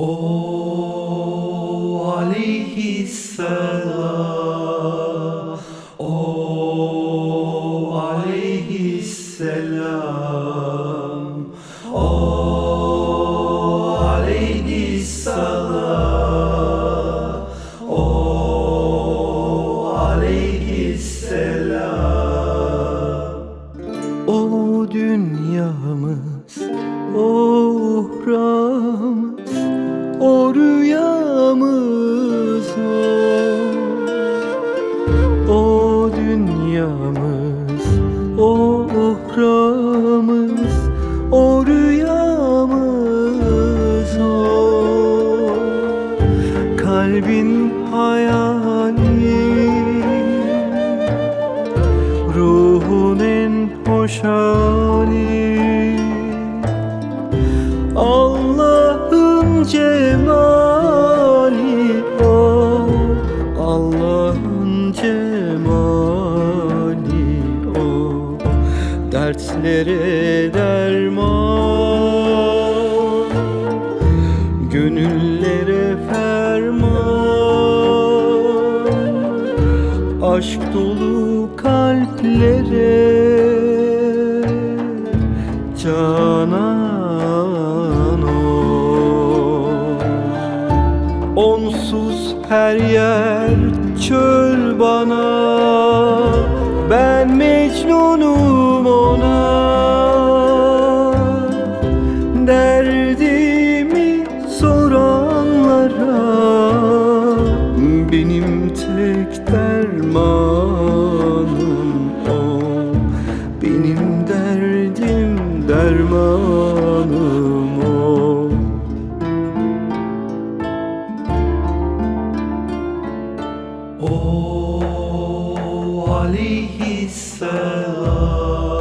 O aleyhisselam O aleyhisselam O aleyhisselam O aleyhisselam O dünyamız, o uhramız, Kalbin hayali. Ruhun en hoş hali. Allah'ın cemali o Allah'ın cemali o Dertlere derman. Gönüllere Aşk dolu kalplere Canan o Onsuz her yer çöl bana. Ben Mecnun'um dermanım o. Benim derdim dermanım o. O aleyhisselam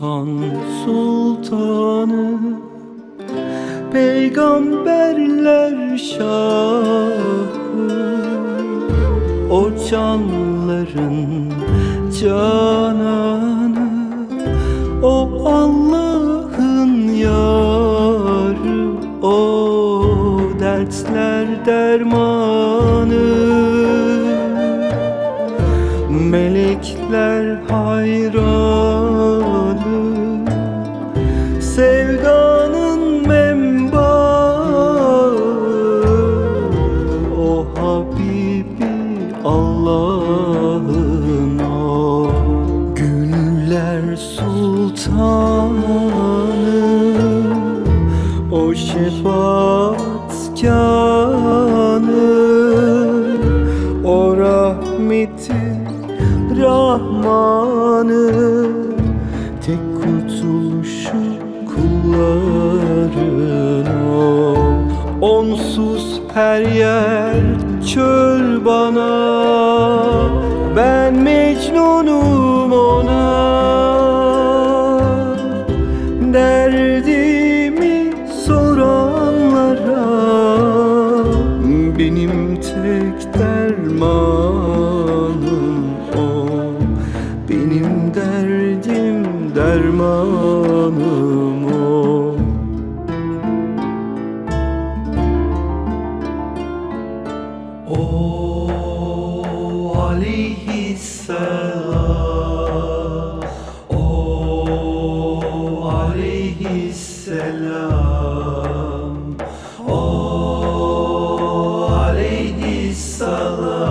cihan sultanı Peygamberler şahı. O canların cananı O Allah'ın yarı O dertler dermanı. Melekler hayranı Güller sultanı O şefaatkanı O rahmeti Rahmanı Tek kurtuluşu kulların o Onsuz her yer çöl bana. Ben Mecnun'um dermanım o O aleyhisselam O aleyhisselam O aleyhisselam